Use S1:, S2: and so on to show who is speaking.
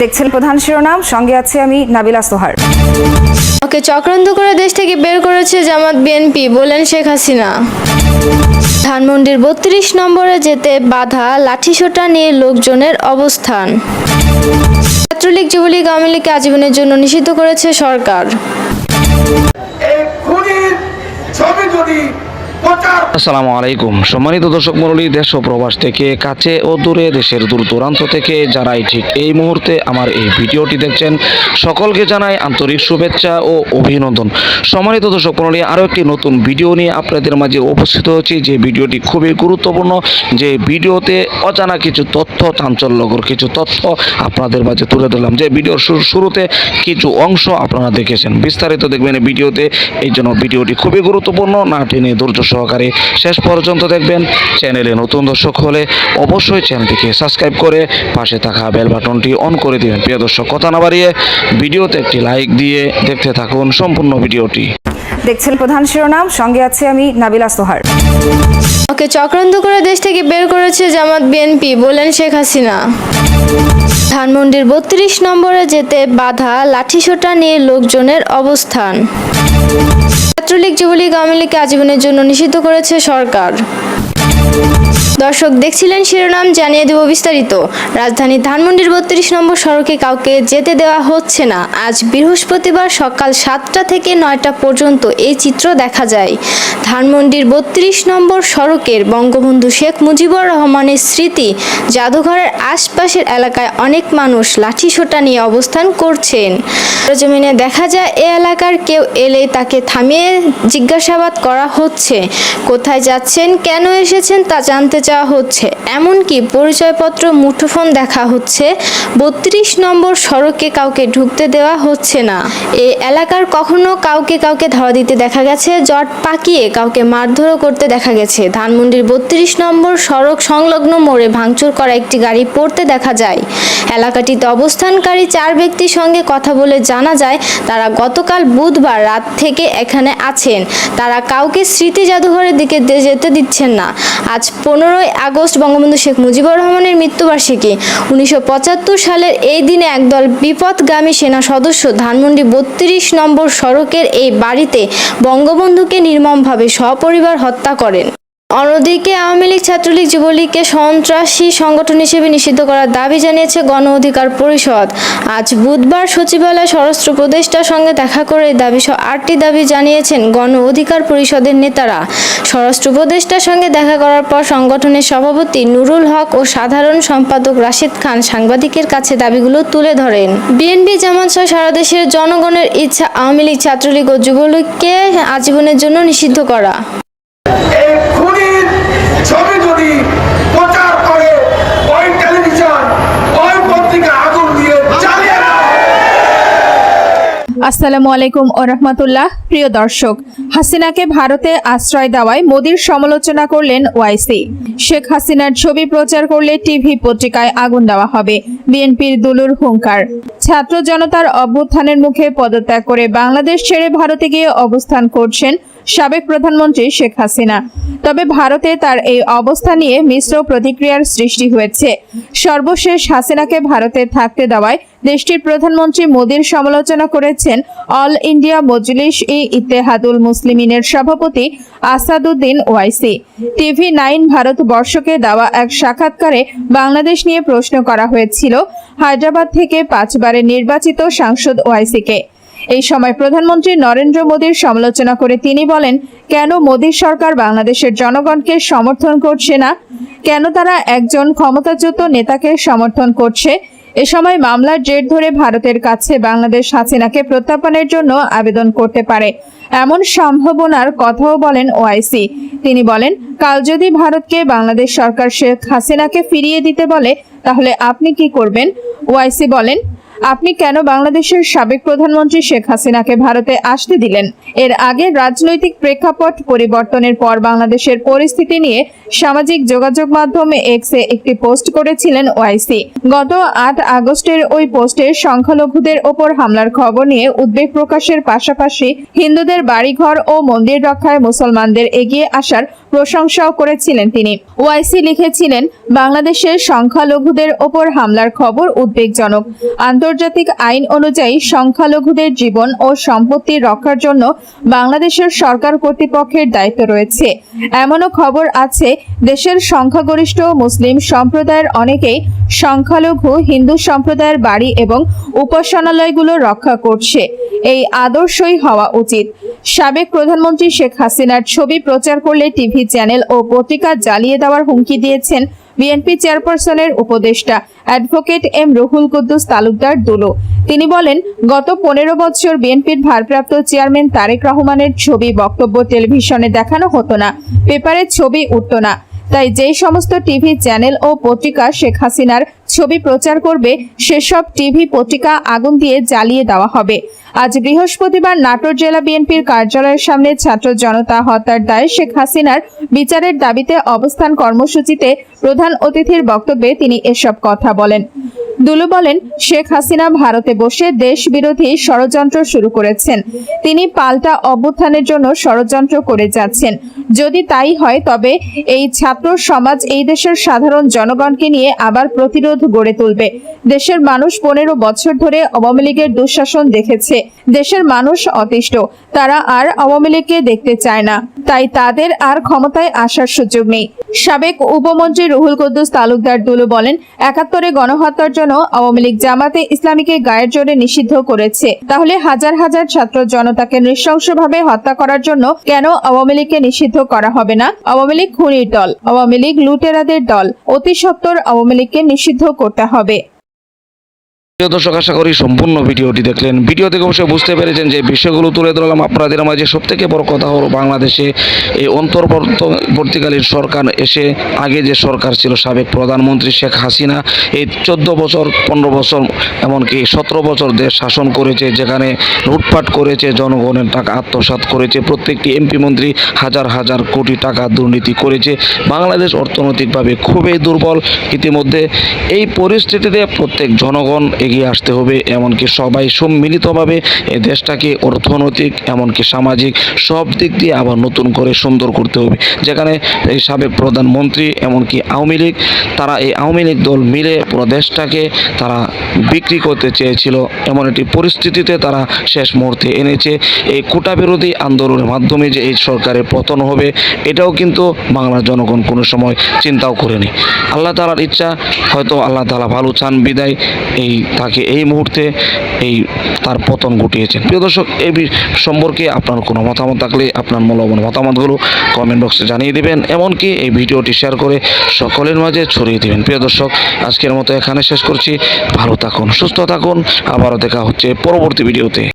S1: দেখছেন প্রধান শিরোনাম সঙ্গে আছে আমি নাবিলা সোহার।
S2: ওকে চক্রান্ত করে দেশ থেকে বের করেছে জামাত বিএনপি বলেন শেখ হাসিনা। ধানমন্ডির বত্রিশ নম্বরে যেতে বাধা লাঠিসোঁটা নিয়ে লোকজনের অবস্থান। ছাত্রলীগ যুবলীগ আওয়ামী লীগকে আজীবনের জন্য নিষিদ্ধ করেছে সরকার।
S3: এই খুনির ছবি যদি প্রচার
S4: আসসালামু আলাইকুম। সম্মানিত দর্শক মণ্ডলী, দেশ ও প্রবাস থেকে কাছে ও দূরে, দেশের দূর দূরান্ত থেকে যারাই ঠিক এই মুহূর্তে আমার এই ভিডিওটি দেখছেন, সকলকে জানাই আন্তরিক শুভেচ্ছা ও অভিনন্দন। সম্মানিত দর্শক মণ্ডলী, আরও একটি নতুন ভিডিও নিয়ে আপনাদের মাঝে উপস্থিত হচ্ছি যে ভিডিওটি খুবই গুরুত্বপূর্ণ, যে ভিডিওতে অজানা কিছু তথ্য, চাঞ্চল্যকর কিছু তথ্য আপনাদের মাঝে তুলে ধরলাম। যে ভিডিওর শুরু- শুরুতে কিছু অংশ আপনারা দেখেছেন। বিস্তারিত দেখবেন ভিডিওতে। এই জন্য ভিডিওটি খুবই গুরুত্বপূর্ণ, না টেনে ধৈর্য সহকারে শেষ পর্যন্ত দেখবেন। চ্যানেলে নতুন দর্শক হলে অবশ্যই চ্যানেলটিকে সাবস্ক্রাইব করে পাশে থাকা বেল বাটনটি অন করে দিবেন। প্রিয় দর্শক কথা না বাড়িয়ে ভিডিওতে একটি লাইক দিয়ে দেখতে থাকুন সম্পূর্ণ ভিডিওটি।
S1: দেখছেন প্রধান শিরোনাম সঙ্গে আছে আমি নাবিলা সোহার
S2: ওকে চক্রান্ত করে দেশ থেকে বের করেছে জামাত বিএনপি বলেন শেখ হাসিনা। ধানমন্ডির বত্রিশ নম্বরে যেতে বাধা লাঠিসোটা নিয়ে লোকজনের অবস্থান। ছাত্রলীগ যুবলীগ আওয়ামী লীগকে আজীবনের জন্য নিষিদ্ধ করেছে সরকার। দর্শক, দেখছিলেন শিরোনাম, জানিয়ে দেব বিস্তারিত। রাজধানী ধানমন্ডির বত্রিশ নম্বর সড়কে কাউকে যেতে দেওয়া হচ্ছে না। আজ বৃহস্পতিবার সকাল সাতটা থেকে নয়টা পর্যন্ত এই চিত্র দেখা যায়। ধানমন্ডির বত্রিশ নম্বর সড়কের বঙ্গবন্ধু শেখ মুজিবুর রহমানের স্মৃতি জাদুঘরের আশপাশের এলাকায় অনেক মানুষ লাঠিসোঁটা নিয়ে অবস্থান করছেন। জমিনে দেখা যায়, এ এলাকার কেউ এলে তাকে থামিয়ে জিজ্ঞাসাবাদ করা হচ্ছে। কোথায় যাচ্ছেন, কেন এসেছেন তা জানতে চাওয়া হচ্ছে। এমনকি পরিচয়পত্র, মুঠোফোন দেখা হচ্ছে। বত্রিশ নম্বর সড়কে কাউকে ঢুকতে দেওয়া হচ্ছে না। এই এলাকার কখনো কাউকে কাউকে ধরা দিতে দেখা গেছে, জট পাকিয়ে কাউকে মারধরও করতে দেখা গেছে। ধানমন্ডির বত্রিশ নম্বর সড়ক সংলগ্ন মোড়ে ভাঙচুর করা একটি গাড়ি পড়তে দেখা যায়। এলাকাটিতে অবস্থানকারী চার ব্যক্তির সঙ্গে কথা বলে জানা যায়, তারা গতকাল বুধবার রাত থেকে এখানে আছেন। তারা কাউকে স্মৃতি জাদুঘরের দিকে যেতে দিচ্ছেন না। আজ পনেরোই আগস্ট বঙ্গবন্ধু শেখ মুজিবুর রহমানের মৃত্যুবার্ষিকী। উনিশশো পঁচাত্তর সালের এই দিনে একদল বিপদগামী সেনা সদস্য ধানমন্ডি বত্রিশ নম্বর সড়কের এই বাড়িতে বঙ্গবন্ধুকে নির্মমভাবে সপরিবার হত্যা করেন। অন্যদিকে আওয়ামী লীগ ছাত্রলীগ যুবলীগকে সন্ত্রাসী সংগঠন হিসেবে নিষিদ্ধ করার দাবি জানিয়েছে গণ অধিকার পরিষদ। আজ বুধবার সচিবালয় স্বরাষ্ট্র উপদেষ্টার সঙ্গে দেখা করে দাবি আটটি দাবি জানিয়েছেন গণ অধিকার পরিষদের নেতারা। স্বরাষ্ট্র উপদেষ্টার সঙ্গে দেখা করার পর সংগঠনের সভাপতি নুরুল হক ও সাধারণ সম্পাদক রাশিদ খান সাংবাদিকের কাছে দাবিগুলো তুলে ধরেন। বিএনপি জামাত সহ সারা দেশের জনগণের ইচ্ছা আওয়ামী লীগ, ছাত্রলীগ ও যুবলীগকে আজীবনের জন্য নিষিদ্ধ করা।
S5: আসসালামু আলাইকুম ও রহমতুল্লাহ, প্রিয় দর্শক, হাসিনাকে ভারতে আশ্রয় দেওয়ায় মোদির সমালোচনা করলেন ওয়াইসি। শেখ হাসিনার ছবি প্রচার করলে টিভি পত্রিকায় আগুন দেওয়া হবে, বিএনপির দুলুর হুঙ্কার। ছাত্র জনতার অভ্যুত্থানের মুখে পদত্যাগ করে বাংলাদেশ ছেড়ে ভারতে গিয়ে অবস্থান করছেন সাবেক প্রধানমন্ত্রী শেখ হাসিনা। তবে ভারতে তার এই অবস্থা নিয়ে মিশ্র প্রতিক্রিয়ার সৃষ্টি হয়েছে। সর্বশেষ হাসিনাকে ভারতে থাকতে দেওয়ায় দেশটির প্রধানমন্ত্রী মোদীর সমালোচনা করেছেন অল ইন্ডিয়া মজলিস ই ইত্তেহাদুল মুসলিমিনের সভাপতি আসাদুদ্দিন ওয়াইসি। টিভি নাইন ভারতবর্ষকে দেওয়া এক সাক্ষাৎকারে বাংলাদেশ নিয়ে প্রশ্ন করা হয়েছিল, হায়দ্রাবাদ থেকে পাঁচবারের নির্বাচিত সাংসদ ওয়াইসিকে। এই সময় প্রধানমন্ত্রী নরেন্দ্র মোদীর সমালোচনা করে তিনি বলেন, কেন মোদী সরকার বাংলাদেশের জনগণকে সমর্থন করছে না? কেন তারা একজন ক্ষমতাচ্যুত নেতাকে সমর্থন করছে? এ সময় মামলার জের ধরে ভারতের কাছে বাংলাদেশ হাসিনাকে প্রত্যাপনের জন্য আবেদন করতে পারে। এমন সম্ভাবনার কথাও বলেন ওআইসি। তিনি বলেন, কাল যদি ভারতকে বাংলাদেশ সরকার শেখ হাসিনাকে ফিরিয়ে দিতে বলে, তাহলে আপনি কি করবেন? ওআইসি বলেন আপনি কেন বাংলাদেশের সাবেক প্রধানমন্ত্রী শেখ হাসিনাকে ভারতে আসতে দিলেন? এর আগে রাজনৈতিক প্রেক্ষাপট পরিবর্তনের পর বাংলাদেশের পরিস্থিতি নিয়ে সামাজিক যোগাযোগ মাধ্যমে এক্সে একটি পোস্ট করেছিলেন ওআইসি গত আট আগস্টের ওই পোস্টে সংখ্যালঘুদের ওপর হামলার খবর নিয়ে উদ্বেগ প্রকাশের পাশাপাশি হিন্দুদের বাড়িঘর ও মন্দির রক্ষায় মুসলমানদের এগিয়ে আসার প্রশংসাও করেছিলেন তিনি। ওয়াইসি লিখেছিলেন, বাংলাদেশের সংখ্যালঘুদের ওপর হামলার খবর উদ্বেগজনক। আন্তর্জাতিক আইন অনুযায়ী সংখ্যালঘুদের জীবন ও সম্পত্তি রক্ষার জন্য বাংলাদেশের সরকার কর্তৃপক্ষের দায়িত্ব রয়েছে। এমনও খবর আছে, দেশের সংখ্যাগরিষ্ঠ মুসলিম সম্প্রদায়ের অনেকেই সংখ্যালঘু, হিন্দু সম্প্রদায়ের বাড়ি এবং উপাসনালয়গুলো রক্ষা করছে। এই আদর্শই হওয়া উচিত। সাবেক প্রধানমন্ত্রী শেখ হাসিনার ছবি প্রচার করলে টিভি চ্যানেল ও পত্রিকা জ্বালিয়ে দেওয়ার হুমকি দিয়েছেন বিএনপি চেয়ারপারসনের উপদেষ্টা অ্যাডভোকেট এম রুহুল কুদ্দুস তালুকদার দুলো। তিনি বলেন, গত পনেরো বছর বিএনপির ভারপ্রাপ্ত চেয়ারম্যান তারেক রহমানের ছবি বক্তব্য টেলিভিশনে দেখানো হতো না, পেপারে ছবি উঠত না। তাই যেই সমস্ত টিভি চ্যানেল ও পত্রিকা শেখ হাসিনার ছবি প্রচার করবে, সেসব টিভি পত্রিকা আগুন দিয়ে জ্বালিয়ে দেওয়া হবে। আজ বৃহস্পতিবার নাটোর জেলা বিএনপির কার্যালয়ের সামনে ছাত্র জনতা হত্যার দায়ে শেখ হাসিনার বিচারের দাবিতে অবস্থান কর্মসূচিতে প্রধান অতিথির বক্তব্যে তিনি এসব কথা বলেন। দুলু বলেন, শেখ হাসিনা ভারতে বসে দেশ বিরোধী ষড়যন্ত্র শুরু করেছেন। তিনি পাল্টা অভ্যুত্থানের জন্য ষড়যন্ত্র করে যাচ্ছেন। যদি তাই হয়, তবে এই ছাত্র সমাজ এই দেশের সাধারণ জনগণকে নিয়ে আবার প্রতিরোধ গড়ে তুলবে। দেশের মানুষ পনেরো বছর ধরে আওয়ামী লীগের দুঃশাসন দেখেছে। দেশের মানুষ অতিষ্ঠ। তারা আর আওয়ামী লীগকে দেখতে চায় না। তাই তাদের আর ক্ষমতায় আসার সুযোগ নেই। সাবেক উপমন্ত্রী রুহুল কুদ্দুস তালুকদার দুলু বলেন, একাত্তরে গণহত্যার জন্য আওয়ামী লীগ জামাতে ইসলামীকে গায়ের জোরে নিষিদ্ধ করেছে। তাহলে হাজার হাজার ছাত্র জনতাকে নৃশংসভাবে হত্যা করার জন্য কেন আওয়ামী লীগকে নিষিদ্ধ করা হবে না? আওয়ামী লীগ খুনির দল, আওয়ামী লীগ লুটেরাদের দল, অতি সত্বর আওয়ামী লীগকে নিষিদ্ধ করতে হবে।
S4: প্রিয় দর্শক, আশা করি সম্পূর্ণ ভিডিওটি দেখলেন। ভিডিও থেকে অবশ্যই বুঝতে পেরেছেন যে বিষয়গুলো তুলে ধরলাম। আপনাদের মাঝে সব থেকে বড় কথা হলো বাংলাদেশে এই অন্তর্বর্তীকালীন সরকার এসে আগে যে সরকার ছিল সাবেক প্রধানমন্ত্রী শেখ হাসিনা, এই চোদ্দ বছর, পনেরো বছর, এমনকি সতেরো বছর দেশ শাসন করেছে, যেখানে লুটপাট করেছে, জনগণের টাকা আত্মসাৎ করেছে, প্রত্যেকটি এমপি মন্ত্রী হাজার হাজার কোটি টাকা দুর্নীতি করেছে। বাংলাদেশ অর্থনৈতিকভাবে খুবই দুর্বল। ইতিমধ্যে এই পরিস্থিতিতে প্রত্যেক জনগণ এগিয়ে আসতে হবে, এমনকি সবাই সম্মিলিতভাবে এই দেশটাকে অর্থনৈতিক, এমনকি সামাজিক সব দিক দিয়ে আবার নতুন করে সুন্দর করতে হবে। যেখানে এই সাবেক প্রধানমন্ত্রী, এমনকি আওয়ামী লীগ, তারা এই আওয়ামী লীগ দল মিলে পুরো দেশটাকে তারা বিক্রি করতে চেয়েছিল। এমন একটি পরিস্থিতিতে তারা শেষ মুহূর্তে এনেছে। এই কোটা বিরোধী আন্দোলনের মাধ্যমে যে এই সরকারের পতন হবে, এটাও কিন্তু বাংলার জনগণ কোনো সময় চিন্তাও করেনি। আল্লাহ তালার ইচ্ছা, হয়তো আল্লাহ তালা ভালো চান, বিদায়। এই তাকে এই মুহূর্তে এই তার পতন ঘটিয়েছেন। প্রিয় দর্শক এই সম্পর্কে আপনার কোনো মতামত থাকলে আপনার মূল্যবান মতামতগুলো কমেন্ট বক্সে জানিয়ে দেবেন, এমনকি এই ভিডিওটি শেয়ার করে সকলের মাঝে ছড়িয়ে দেবেন। প্রিয় দর্শক, আজকের মতো এখানে শেষ করছি। ভালো থাকুন, সুস্থ থাকুন। আবারও দেখা হচ্ছে পরবর্তী ভিডিওতে।